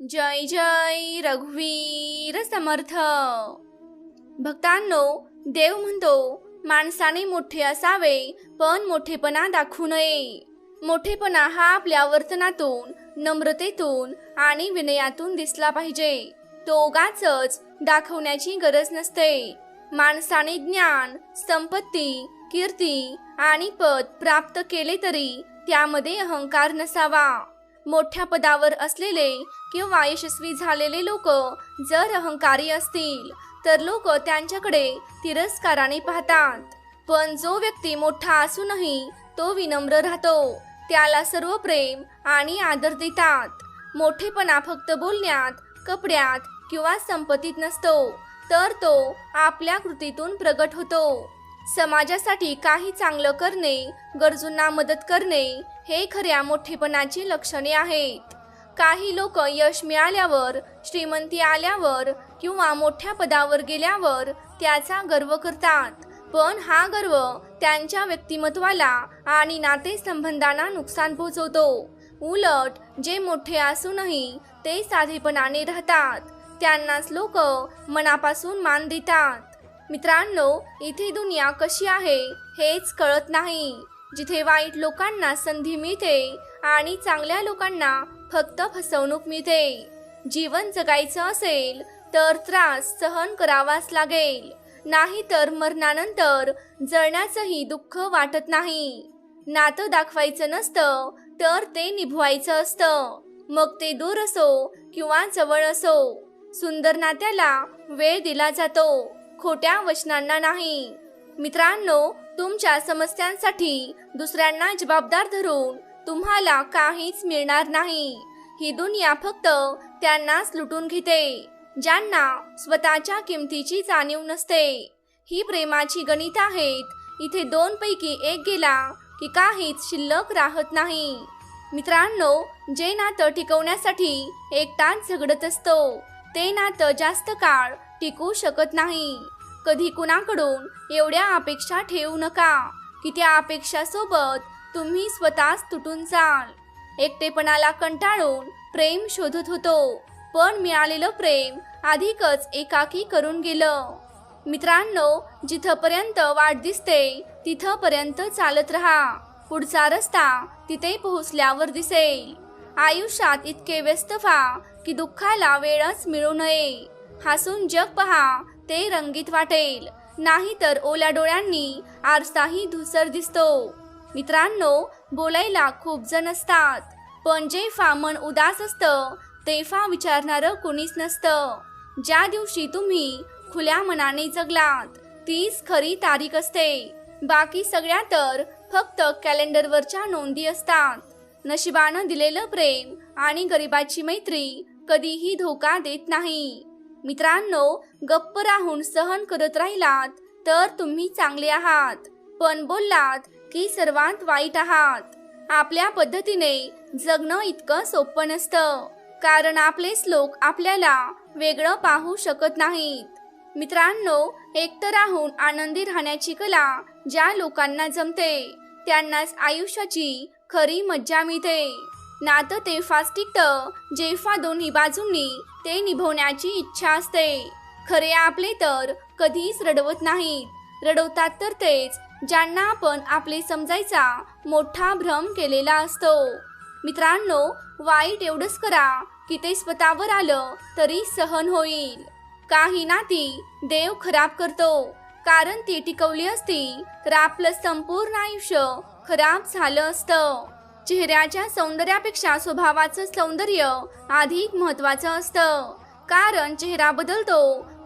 जय जय रघुवीर समर्थ. भक्तांनो देव म्हणतो माणसाने मोठे असावे पण मोठेपणा दाखवू नये. मोठेपणा हा आपल्या वर्तनातून नम्रतेतून आणि विनयातून दिसला पाहिजे. तो उगाच दाखवण्याची गरज नसते. माणसाने ज्ञान संपत्ती कीर्ती आणि पद प्राप्त केले तरी त्यामध्ये अहंकार नसावा. मोठ्या पदावर असलेले किंवा यशस्वी झालेले लोक जर अहंकारी असतील तर लोक त्यांच्याकडे तिरस्काराने पाहतात. पण जो व्यक्ती मोठा असूनही तो विनम्र राहतो. त्याला सर्व प्रेम आणि आदर देतात. मोठेपणा फक्त बोलण्यात कपड्यात किंवा संपत्तीत नसतो तर तो आपल्या कृतीतून प्रगट होतो. समाजासाठी काही चांगलं करणे गरजूंना मदत करणे हे खऱ्या मोठेपणाची लक्षणे आहेत. काही लोक यश मिळाल्यावर श्रीमंती आल्यावर किंवा मोठ्या पदावर गेल्यावर त्याचा गर्व करतात. पण हा गर्व त्यांच्या व्यक्तिमत्वाला आणि नातेसंबंधांना नुकसान पोहोचवतो. उलट जे मोठे असूनही ते साधेपणाने राहतात. त्यांनाच लोक मनापासून मान देतात. मित्रांनो इथे दुनिया कशी आहे हेच कळत नाही. जिथे वाईट लोकांना संधी मिळते आणि चांगल्या लोकांना फक्त फसवणूक मिळते. जीवन जगायचं असेल तर त्रास सहन करावाच लागेल. नाही तर मरणानंतर जळण्याचंही दुःख वाटत नाही. नातं दाखवायचं नसतं तर ते निभवायचं असतं. मग ते दूर असो किंवा जवळ असो. सुंदर नात्याला वेळ दिला जातो. खोट्या वचनांना नाही. मित्रांनो तुमच्या समस्यांसाठी दुसऱ्यांना जबाबदार धरून तुम्हाला काहीच मिळणार नाही. ही दुनिया फक्त त्यांनाच लुटून घेते ज्यांना स्वतःच्या किमतीची जाणीव नसते. ही प्रेमाची गणित आहेत. इथे दोन पैकी एक गेला की काहीच शिल्लक राहत नाही. मित्रांनो जे नातं टिकवण्यासाठी एकटाच झगडत असतो. ते नातं जास्त काळ टिकू शकत नाही. कधी कुणाकडून एवढ्या अपेक्षा ठेवू नका की त्या अपेक्षासोबत तुम्ही स्वतःच तुटून जाल. एकटेपणाला कंटाळून प्रेम शोधत होतो पण मिळालेलं प्रेम अधिकच एकाकी करून गेलं. मित्रांनो जिथपर्यंत वाट दिसते तिथपर्यंत चालत राहा. पुढचा रस्ता तिथे पोहोचल्यावर दिसेल. आयुष्यात इतके व्यस्त व्हा की दुःखाला वेळच मिळू नये. हसून जग पहा ते रंगीत वाटेल. नाही तर ओल्या डोळ्यांनी आरसाही धुसर दिसतो. मित्रांनो बोलायला खूप जण असतात. पण जेव्हा मन उदास असतं तेव्हा विचारणारं कुणीच नसतं. ज्या दिवशी तुम्ही खुल्या मनाने जगलात तीच खरी तारीख असते. बाकी सगळ्या तर फक्त कॅलेंडरवरच्या नोंदी असतात. नशिबानं दिलेलं प्रेम आणि गरिबाची मैत्री कधीही धोका देत नाही. मित्रांनो गप्प राहून सहन करत राहिलात तर तुम्ही चांगले आहात. पण बोललात की सर्वात वाईट आहात. आपल्या पद्धतीने जगणं इतकं सोपं नसतं. कारण आपलेच लोक आपल्याला वेगळं पाहू शकत नाहीत. मित्रांनो एकटं राहून आनंदी राहण्याची कला ज्या लोकांना जमते त्यांनाच आयुष्याची खरी मज्जा मिळते. नातं तेव्हाच टिकतं जेव्हा दोन्ही बाजूंनी ते निभवण्याची इच्छा असते. खरे आपले तर कधीच रडवत नाहीत. रडवतात तर तेच ज्यांना आपण आपले समजायचा मोठा भ्रम केलेला असतो. मित्रांनो वाईट एवढंच करा की ते स्वतःवर आलं तरी सहन होईल. काही नाती देव खराब करतो. कारण ती टिकवली असती तर आपलं संपूर्ण आयुष्य खराब झालं असतं. चेहऱ्याच्या सौंदर्यापेक्षा स्वभावाचं सौंदर्य अधिक महत्वाचं असतं. कारण चेहरा बदलतो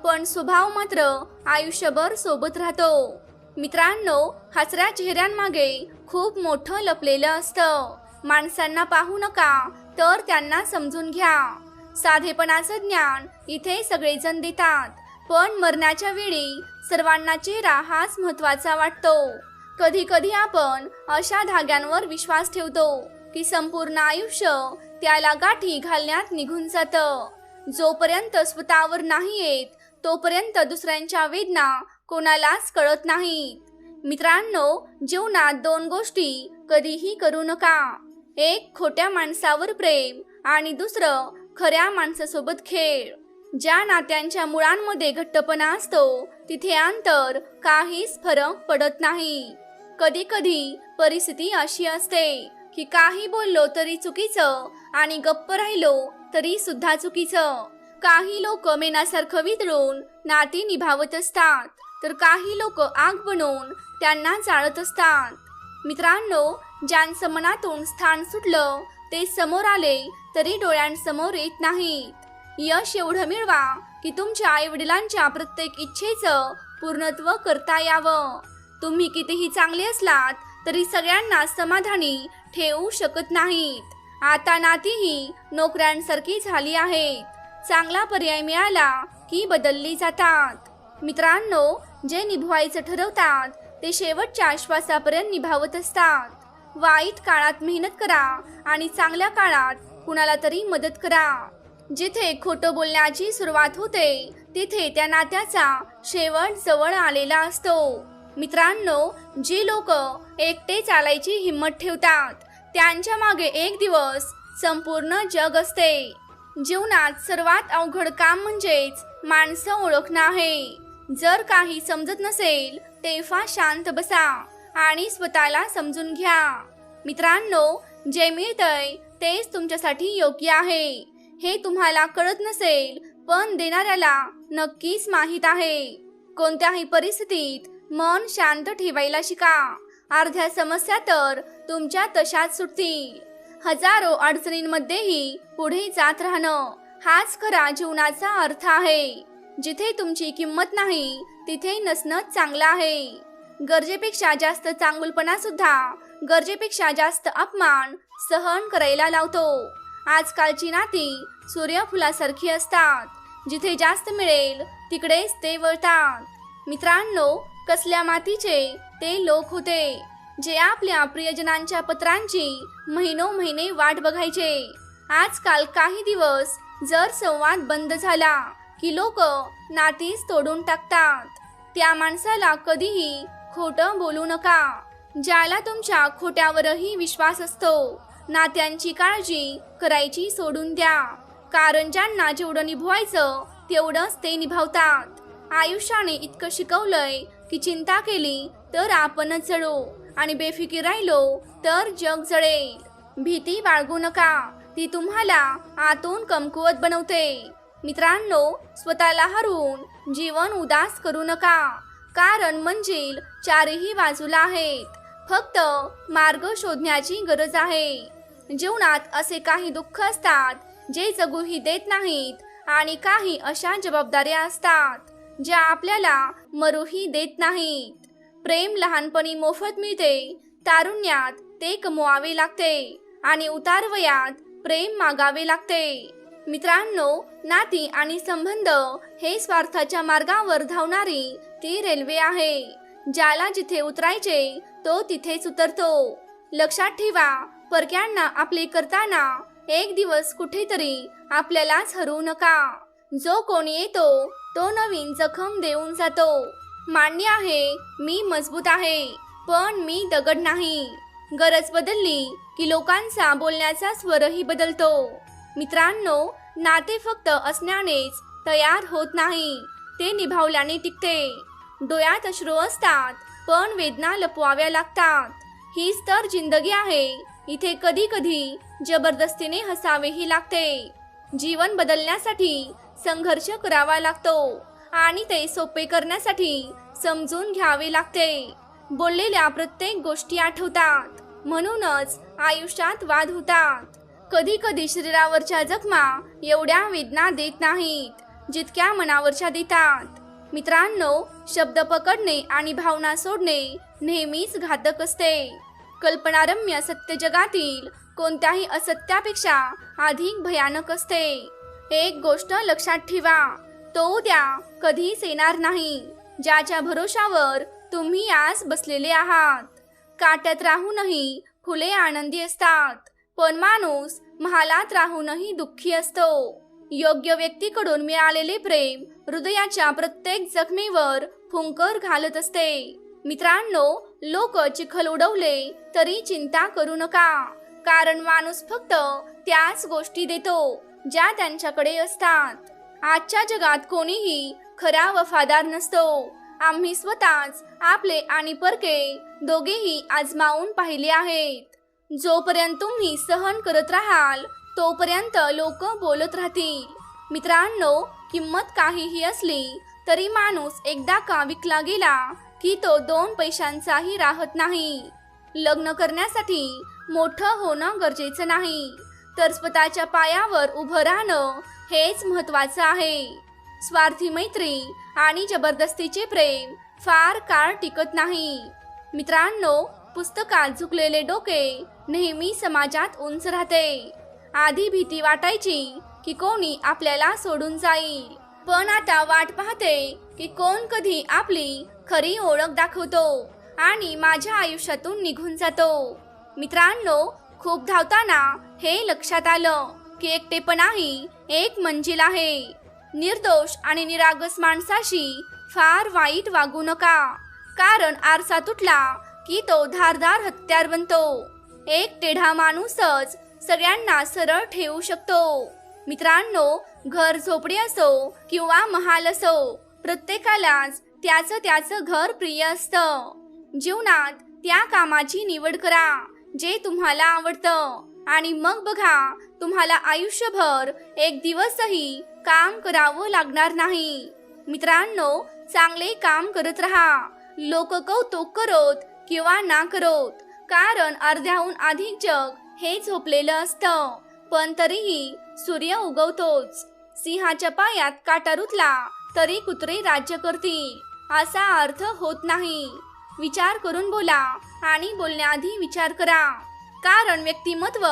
पण स्वभाव मात्र आयुष्यभर सोबत राहतो. मित्रांनो हसऱ्या चेहऱ्यांमागे खूप मोठं लपलेलं असतं. माणसांना पाहू नका तर त्यांना समजून घ्या. साधेपणाचं ज्ञान इथे सगळेजण देतात पण मरण्याच्या वेळी सर्वांना चेहरा हाच महत्त्वाचा वाटतो. कधी कधी आपण अशा धाग्यांवर विश्वास ठेवतो की संपूर्ण आयुष्य त्याला गाठी घालण्यात निघून जातं. जोपर्यंत स्वतःवर नाही येत तोपर्यंत दुसऱ्यांच्या वेदना कोणालाच कळत नाहीत. मित्रांनो जीवनात दोन गोष्टी कधीही करू नका. एक खोट्या माणसावर प्रेम आणि दुसरं खऱ्या माणसासोबत खेळ. ज्या नात्यांच्या मुळांमध्ये घट्टपणा असतो तिथे अंतर काहीच फरक पडत नाही. कधी कधी परिस्थिती अशी असते की काही बोललो तरी चुकीचं आणि गप्प राहिलो तरी सुद्धा चुकीचं. काही लोक मेनासारखं वितळून नाती निभावत असतात तर काही लोक आग बनवून त्यांना जाळत असतात. मित्रांनो ज्यांचं मनातून स्थान सुटलं ते समोर आले तरी डोळ्यांसमोर येत नाहीत. यश एवढं मिळवा की तुमच्या आई वडिलांच्या प्रत्येक इच्छेचं पूर्णत्व करता यावं. तुम्ही कितीही चांगले असलात तरी सगळ्यांना समाधानी ठेवू शकत नाहीत. आता नातीही नोकऱ्यांसारखी झाली आहेत. चांगला पर्याय मिळाला की बदलली जातात. मित्रांनो जे निभवायचं ठरवतात ते शेवटच्या श्वासापर्यंत निभावत असतात. वाईट काळात मेहनत करा आणि चांगल्या काळात कुणाला तरी मदत करा. जिथे खोटं बोलण्याची सुरुवात होते तिथे त्या नात्याचा शेवट जवळ आलेला असतो. मित्रांनो जी लोक एकटे चालायची हिंमत ठेवतात त्यांच्या मागे एक दिवस संपूर्ण जग असते. जीवनात सर्वात अवघड काम म्हणजेच माणसं ओळखणं आहे. जर काही समजत नसेल तेव्हा शांत बसा आणि स्वतःला समजून घ्या. मित्रांनो जे मिळतंय तेच तुमच्यासाठी योग्य आहे. हे तुम्हाला कळत नसेल पण देणाऱ्याला नक्कीच माहीत आहे. कोणत्याही परिस्थितीत मन शांत ठेवायला शिका. अर्ध्या समस्या तर तुमच्या तशाच सुटतील. हजारो अडचणींमध्येही पुढे जात राहणं हाच खरा जीवनाचा अर्थ आहे. जिथे तुमची किंमत नाही तिथे नसणं चांगलं आहे. गरजेपेक्षा जास्त चांगुलपणा सुद्धा गरजेपेक्षा जास्त अपमान सहन करायला लावतो. आजकालची नाती सूर्यफुलासारखी असतात. जिथे जास्त मिळेल तिकडेच ते वळतात. मित्रांनो कसल्या मातीचे ते लोक होते जे आपल्या प्रियजनांच्या पत्रांची महिनो महिने वाट बघायचे. आजकाल काही दिवस जर संवाद बंद झाला की लोक नातीच तोडून टाकतात. त्या माणसाला कधीही खोटं बोलू नका. ज्याला तुमच्या खोट्यावरही विश्वास असतो नात्यांची काळजी करायची सोडून द्या. कारण ज्यांना जेवढं निभवायचं तेवढंच ते निभावतात. आयुष्याने इतकं शिकवलंय की चिंता केली तर आपणच जळू आणि बेफिकीर राहिलो तर जग जळेल भीती बाळगू नका. ती तुम्हाला आतून कमकुवत बनवते. मित्रांनो स्वतःला हरवून जीवन उदास करू नका. कारण मंजिल चारही बाजूला आहेत. फक्त मार्ग शोधण्याची गरज आहे. जीवनात असे काही दुःख असतात जे जगूही देत नाहीत आणि काही अशा जबाबदाऱ्या असतात. ज्या आपल्याला मरूही देत नाहीत. प्रेम लहानपणी मोफत मिळते तारुण्यात ते कमवावे लागते आणि उतारवयात प्रेम मागावे लागते. मित्रांनो नाती आणि संबंध हे स्वार्थाच्या मार्गावर धावणारी ती रेल्वे आहे. ज्याला जिथे उतरायचे तो तिथेच उतरतो. लक्षात ठेवा परक्यांना आपले करताना एक दिवस कुठेतरी आपल्यालाच हरवू नका. जो कोणी येतो तो नवीन जखम देऊन जातो. मान्य आहे मी मजबूत आहे पण मी दगड नाही. गरज बदलली की लोकांचा बोलण्याचा स्वरही बदलतो. मित्रांनो नाते फक्त असण्यानेच तयार होत नाही ते निभावल्याने टिकते. डोळ्यात अश्रू असतात पण वेदना लपवाव्या लागतात. हीच तर जिंदगी आहे इथे कधी कधी जबरदस्तीने हसावेही लागते. जीवन बदलण्यासाठी संघर्ष करावा लागतो आणि ते सोपे करण्यासाठी समजून घ्यावे लागते. बोललेल्या प्रत्येक गोष्टी आठवतात. म्हणूनच आयुष्यात वाद होतात. कधी कधी शरीरावरच्या जखमा एवढ्या वेदना देत नाहीत जितक्या मनावरच्या देतात. मित्रांनो शब्द पकडणे आणि भावना सोडणे नेहमीच घातक असते. कल्पनारम्य सत्य जगातील कोणत्याही असत्यापेक्षा अधिक भयानक असते. एक गोष्ट लक्षात ठेवा. तो उद्या कधीच येणार नाही. ज्याच्या भरोशावर तुम्ही आज बसलेले आहात. काट्यात राहूनही फुले आनंदी असतात. पण माणूस महालात राहूनही दुःखी असतो. योग्य व्यक्तीकडून मिळालेले प्रेम हृदयाच्या प्रत्येक जखमेवर फुंकर घालत असते. मित्रांनो लोक चिखल उडवले तरी चिंता करू नका. कारण माणूस फक्त त्याच गोष्टी देतो. ज्या त्यांच्याकडे असतात. आजच्या जगात कोणीही खरा वफादार नसतो. आम्ही स्वतःच आपले आणि परके दोघेही आजमावून पाहिले आहेत. जोपर्यंत तुम्ही सहन करत राहाल तोपर्यंत लोक बोलत राहतील. मित्रांनो किंमत काहीही असली तरी माणूस एकदा का विकला गेला की तो दोन पैशांचाही राहत नाही. लग्न करण्यासाठी मोठं होणं गरजेचं नाही. तर स्वतःच्या पायावर उभं राहणं हेच महत्वाचं आहे. स्वार्थी मैत्री आणि जबरदस्तीचे प्रेम फार काळ टिकत नाही. मित्रांनो पुस्तकात झुकलेले डोके नेहमी समाजात उंच राहते. आधी भीती वाटायची की कोणी आपल्याला सोडून जाईल. पण आता वाट पाहते की कोण कधी आपली खरी ओळख दाखवतो आणि माझ्या आयुष्यातून निघून जातो. मित्रांनो खूप धावताना हे लक्षात आलं की एकटेपणाही एक मंजिल आहे. निर्दोष आणि निरागस माणसाशी फार वाईट वागू नका. कारण आरसा तुटला की तो धारदार हत्यार बनतो. एक टेढा माणूसच सगळ्यांना सरळ ठेवू शकतो. मित्रांनो घर झोपडी असो किंवा महाल असो प्रत्येकालाच त्याचं त्याचं घर प्रिय असतं. जीवनात त्या कामाची निवड करा. जे तुम्हाला आवडतं. आणि मग बघा तुम्हाला आयुष्यभर एक दिवसही काम करावं लागणार नाही. मित्रांनो चांगले काम करत राहा. लोक कौतुक करोत किंवा ना करोत कारण अर्ध्याहून अधिक जग हे झोपलेलं असतं. पण तरीही सूर्य उगवतोच. सिंहाच्या पायात काटा रुतला तरी कुत्रे राज्य करतील असा अर्थ होत नाही. विचार करून बोला आणि बोलण्याआधी विचार करा. कारण व्यक्तिमत्व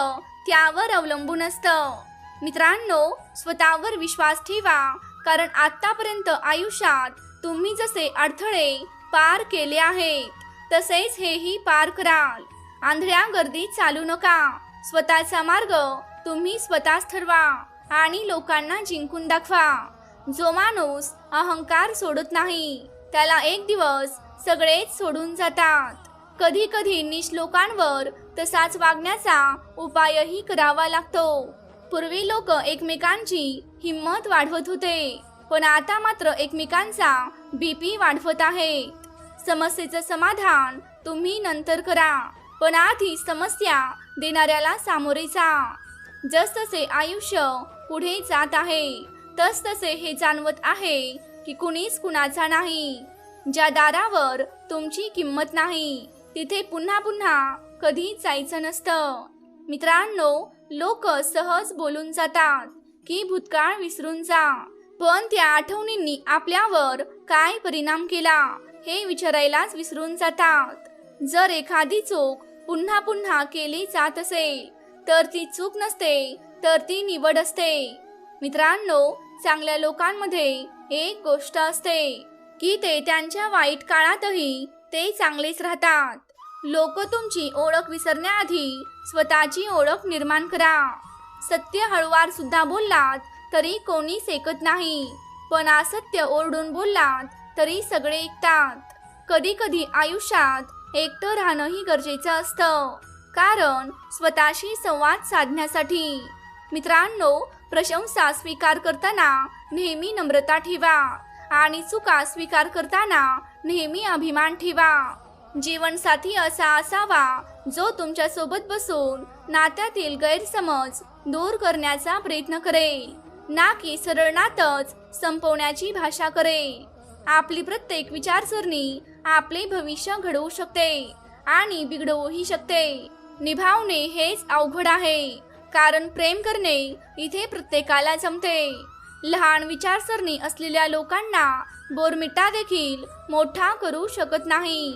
त्यावर अवलंबून असतं. मित्रांनो स्वतःवर विश्वास ठेवा. कारण आत्तापर्यंत आयुष्यात तुम्ही जसे अडथळे पार केले आहेत तसेच हेही पार कराल. आंधळ्या गर्दीत चालू नका. स्वतःचा मार्ग तुम्ही स्वतःच ठरवा आणि लोकांना जिंकून दाखवा. जो माणूस अहंकार सोडत नाही त्याला एक दिवस सगळेच सोडून जातात. कधी कधी निश लोकांवर तसाच वागण्याचा उपायही करावा लागतो. पूर्वी लोक एकमेकांची हिंमत वाढवत होते पण आता मात्र एकमेकांचा बीपी वाढवत आहे समस्येचं समाधान तुम्ही नंतर करा पण आधी समस्या देणाऱ्याला सामोरे जा. जसतसे आयुष्य पुढे जात आहे तसतसे हे जाणवत आहे की कुणीच कुणाचा नाही. ज्या दारावर तुमची किंमत नाही तिथे पुन्हा पुन्हा कधी जायचं नसतं. मित्रांनो लोक सहज बोलून जातात की भूतकाळ विसरून जा. पण त्या आठवणींनी आपल्यावर काय परिणाम केला हे विचारायलाच विसरून जातात. जर एखादी चूक पुन्हा पुन्हा केली जात असेल तर ती चूक नसते तर ती निवड असते. मित्रांनो चांगल्या लोकांमध्ये एक गोष्ट असते. की ते त्यांच्या वाईट काळातही ते चांगलेच राहतात. लोक तुमची ओळख विसरण्याआधी स्वतःची ओळख निर्माण करा. सत्य हळुवार सुद्धा बोललात तरी कोणी सेकत नाही. पण असत्य ओरडून बोललात तरी सगळे ऐकतात. कधी कधी आयुष्यात एकटं राहणंही गरजेचं असतं. कारण स्वतःशी संवाद साधण्यासाठी. मित्रांनो प्रशंसा स्वीकार करताना नेहमी नम्रता ठेवा. आणि चुका स्वीकार करताना नेहमी अभिमान ठेवा. जीवनसाथी असा असावा जो तुमच्यासोबत बसून नात्यातील गैरसमज दूर करण्याचा प्रयत्न करेल. ना की सरळ नातच संपवण्याची भाषा करेल. आपली प्रत्येक विचारसरणी आपले भविष्य घडवू शकते आणि बिघडवूही शकते. निभावणे हेच अवघड आहे कारण प्रेम करणे इथे प्रत्येकाला जमते. लहान विचारसरणी असलेल्या लोकांना बोरमिटा देखील मोठा करू शकत नाही.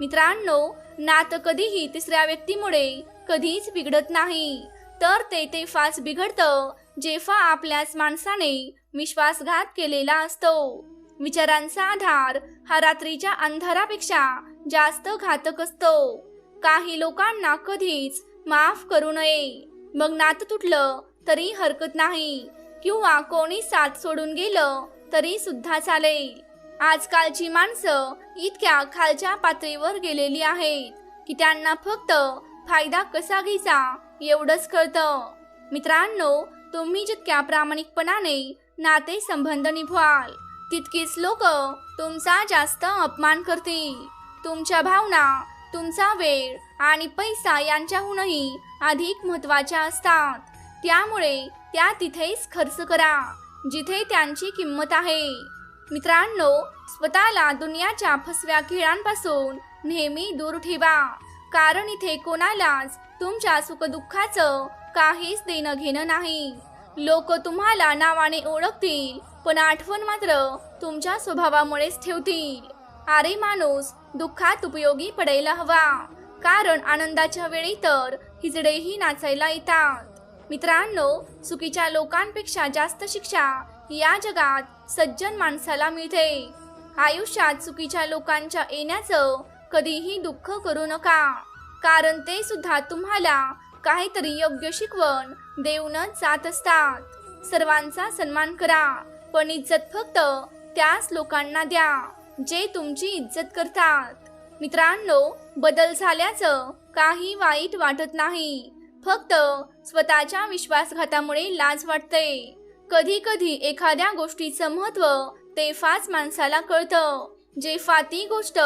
मित्रांनो नातं कधीही तिसऱ्या व्यक्तीमुळे कधीच बिघडत नाही. तर ते ते फास बिघडतं जेव्हा आपल्याच माणसाने विश्वासघात केलेला असतो. विचारांचा आधार हा रात्रीच्या अंधारापेक्षा जास्त घातक असतो. काही लोकांना कधीच माफ करू नये. मग नातं तुटलं तरी हरकत नाही. किंवा कोणी साथ सोडून गेलं तरी सुद्धा चालेल. आजकालची माणसं इतक्या खालच्या पातळीवर गेलेली आहेत की त्यांना फक्त फायदा कसा घ्यायचा एवढंच कळतं. मित्रांनो तुम्ही जितक्या प्रामाणिकपणाने नाते संबंध निभवाल तितकीच लोक तुमचा जास्त अपमान करतील. तुमच्या भावना तुमचा वेळ आणि पैसा यांच्याहूनही अधिक महत्त्वाच्या असतात. त्यामुळे त्या तिथेच खर्च करा जिथे त्यांची किंमत आहे. मित्रांनो स्वतःला दुनियाच्या फसव्या खेळांपासून नेहमी दूर ठेवा कारण इथे कोणालाच तुमच्या सुखदुःखाचं काहीच देणं घेणं नाही. लोक तुम्हाला नावाने ओळखतील पण आठवण मात्र तुमच्या स्वभावामुळेच ठेवतील. अरे माणूस दुःखात उपयोगी पडायला हवा कारण आनंदाच्या वेळी तर हिजडेही नाचायला येतात. मित्रांनो चुकीच्या लोकांपेक्षा जास्त शिक्षा या जगात सज्जन माणसाला मिळते. आयुष्यात चुकीच्या लोकांच्या येण्याचं कधीही दुःख करू नका. कारण ते सुद्धा तुम्हाला काहीतरी योग्य शिकवण देऊनच जात असतात. सर्वांचा सन्मान करा पण इज्जत फक्त त्याच लोकांना द्या जे तुमची इज्जत करतात. मित्रांनो बदल झाल्याचं काही वाईट वाटत नाही. फक्त स्वतःच्या विश्वासघातामुळे लाज वाटते. कधी कधी एखाद्या गोष्टीचं महत्त्व तेव्हाच माणसाला कळतं जेव्हा ती गोष्ट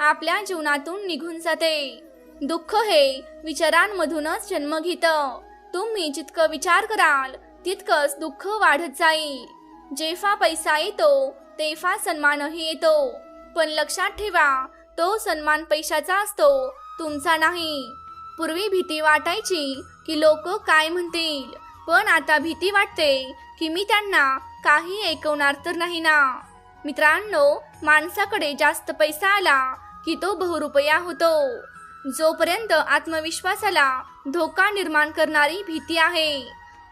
आपल्या जीवनातून निघून जाते. दुःख हे विचारांमधूनच जन्म घेतं. तुम्ही जितकं विचार कराल तितकंच दुःख वाढत जाईल. जेव्हा पैसा येतो तेव्हा सन्मानही येतो. पण लक्षात ठेवा तो सन्मान पैशाचा असतो तुमचा नाही. पूर्वी भीती वाटायची की लोक काय म्हणतील? पण आता भीती वाटते की मी त्यांना काही ऐकवणार तर नाही ना. मित्रांनो माणसाकडे जास्त पैसा आला की तो बहुरुपया होतो. जोपर्यंत आत्मविश्वासाला धोका निर्माण करणारी भीती आहे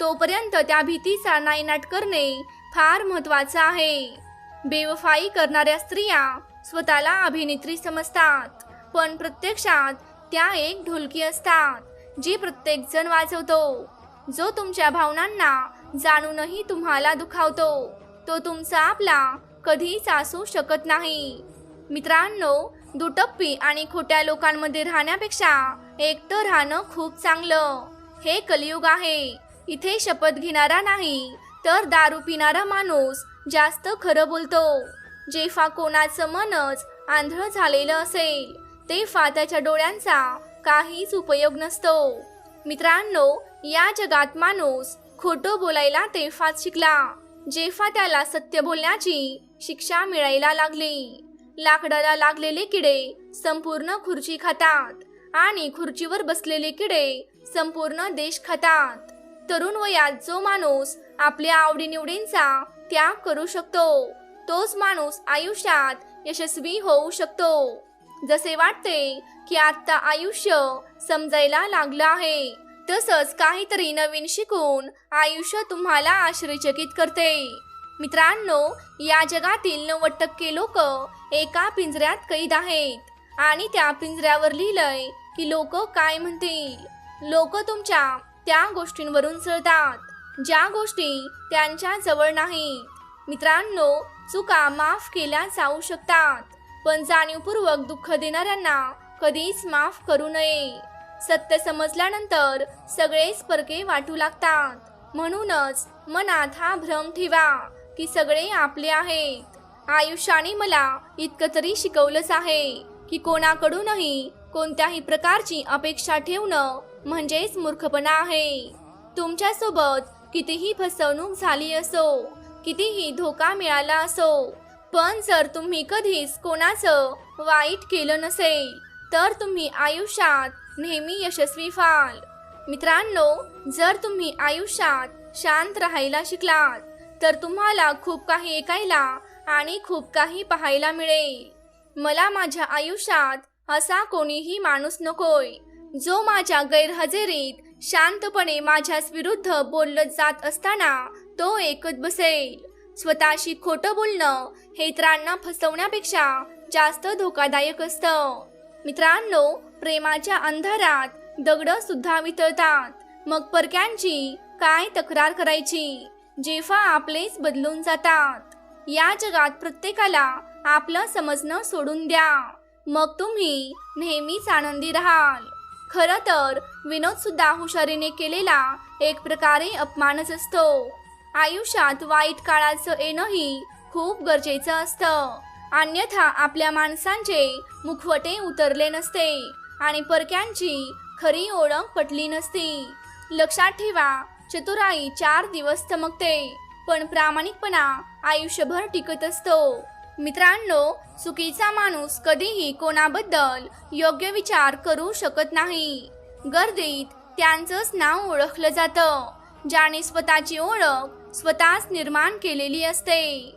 तोपर्यंत त्या भीतीचा नायनाट करणे फार महत्वाचं आहे. बेवफाई करणाऱ्या स्त्रिया स्वतःला अभिनेत्री समजतात पण प्रत्यक्षात त्या एक ढोलकी असतात. जी प्रत्येकजण वाचवतो जो तुमच्या भावनांना जाणूनही तुम्हाला दुखावतो तो तुमचा आपला कधीच असू शकत नाही. मित्रांनो दुटप्पी आणि खोट्या लोकांमध्ये राहण्यापेक्षा एकटं राहणं खूप चांगलं. हे कलियुग आहे. इथे शपथ घेणारा नाही तर दारू पिणारा माणूस जास्त खरं बोलतो. जेव्हा कोणाचं मनच आंधळ झालेलं असेल तेव्हा त्याच्या डोळ्यांचा काहीच उपयोग नसतो. मित्रांनो या जगात माणूस खोटं बोलायला तेफात शिकला जेव्हा त्याला सत्य बोलण्याची शिक्षा मिळायला लागली. लाकडाला लागलेले किडे संपूर्ण खुर्ची खातात आणि खुर्चीवर बसलेले किडे संपूर्ण देश खातात. तरुण वयात जो माणूस आपल्या आवडीनिवडींचा त्याग करू शकतो तोच माणूस आयुष्यात यशस्वी होऊ शकतो. जसे वाटते की आत्ता आयुष्य समजायला लागलं आहे. तसंच काहीतरी नवीन शिकून आयुष्य तुम्हाला आश्चर्यचकित करते. मित्रांनो या जगातील नव्वद टक्के लोक एका पिंजऱ्यात कैद आहेत. आणि त्या पिंजऱ्यावर लिहिलंय की लोक काय म्हणतील. लोक तुमच्या त्या गोष्टींवरून चळतात ज्या गोष्टी त्यांच्या जवळ नाहीत. मित्रांनो चुका माफ केल्या जाऊ शकतात. पण जाणीवपूर्वक दुःख देणाऱ्यांना कधीच माफ करू नये. सत्य समजल्यानंतर सगळेच परके वाटू लागतात. म्हणूनच मनात हा भ्रम ठेवा की सगळे आपले आहेत. आयुष्याने मला इतकं तरी शिकवलंच आहे की कोणाकडूनही कोणत्याही प्रकारची अपेक्षा ठेवणं म्हणजेच मूर्खपणा आहे. तुमच्यासोबत कितीही फसवणूक झाली असो कितीही धोका मिळाला असो पण जर तुम्ही कधीच कोणाचं वाईट केलं नसेल तर तुम्ही आयुष्यात नेहमी यशस्वी व्हाल. मित्रांनो जर तुम्ही आयुष्यात शांत राहायला शिकलात तर तुम्हाला खूप काही ऐकायला आणि खूप काही पाहायला मिळेल. मला माझ्या आयुष्यात असा कोणीही माणूस नकोय जो माझ्या गैरहजेरीत शांतपणे माझ्याच विरुद्ध बोललं जात असताना तो एकत बसेल. स्वतःशी खोटं बोलणं हे इतरांना फसवण्यापेक्षा जास्त धोकादायक असतं. मित्रांनो प्रेमाच्या अंधारात दगड सुद्धा वितळतात. मग परक्यांची काय तक्रार करायची? जेव्हा आपलेच बदलून जातात. या जगात प्रत्येकाला आपलं समजणं सोडून द्या. मग तुम्ही नेहमीच आनंदी राहाल. खरं तर विनोद सुद्धा हुशारीने केलेला एक प्रकारे अपमानच असतो. आयुष्यात वाईट काळाचं येणंही खूप गरजेचं असतं. अन्यथा आपल्या माणसांचे मुखवटे उतरले नसते आणि परक्यांची खरी ओळख पटली नसती. लक्षात ठेवा चतुराई चार दिवस चमकते पण प्रामाणिकपणा आयुष्यभर टिकत असतो. मित्रांनो चुकीचा माणूस कधीही कोणाबद्दल योग्य विचार करू शकत नाही. गर्दीत त्यांचंच नाव ओळखलं जातं ज्याने स्वतःची ओळख स्वतःच निर्माण केलेली असते.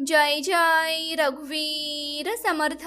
जय जय रघुवीर समर्थ।